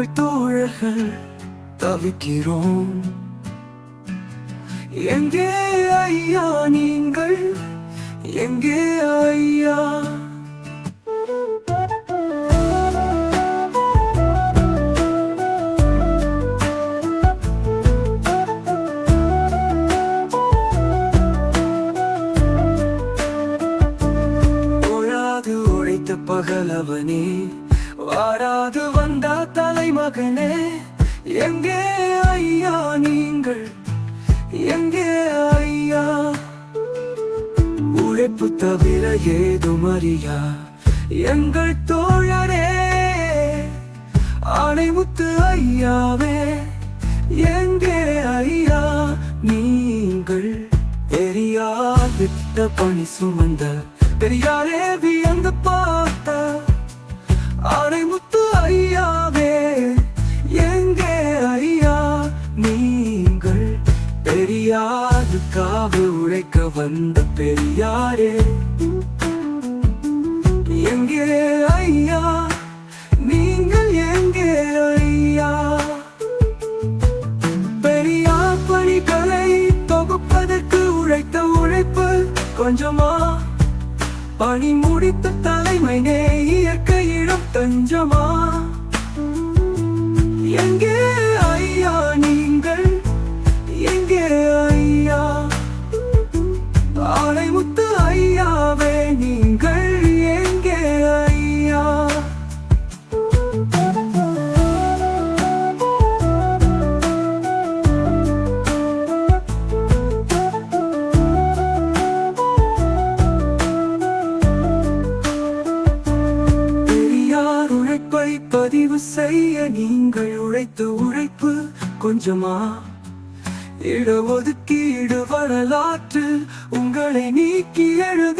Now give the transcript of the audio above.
தமிழ் தோழர்கள் தவிக்கிறோம் எங்கே ஐயா நீங்கள் எங்கே ஐயா பகலவனே வாராது வந்தா தலைமகனே. எங்கே ஐயா நீங்கள்? எங்கே ஐயா? உழைப்பு தவிர ஏதும் அறியா. எங்கள் தோழரே ஆணைமுத்து ஐயாவே. எங்கே ஐயா நீங்கள்? பெரியார் விட்ட பணி சுமந்த பெரியாரே வியந்து பார். பெரியாருக்காக உழைக்க வந்த பெரியாரே. எங்கே ஐயா? நீங்கள் எங்கே ஐயா? பெரியார் பணிகளை தொகுப்பதற்கு உழைத்த உழைப்பு கொஞ்சமா? பணி முடித்த தலைமை இயற்கையிடம் தஞ்சமா? எங்கே மலைமுத்து ஐயாவே நீங்கள் எங்கே ஐயா? பெரியார் உழைப்பை பதிவு செய்ய நீங்கள் உழைத்து உழைப்பு கொஞ்சமா? இடஒதுக்கீடு வரலாற்று உங்களை நீக்கி எழுத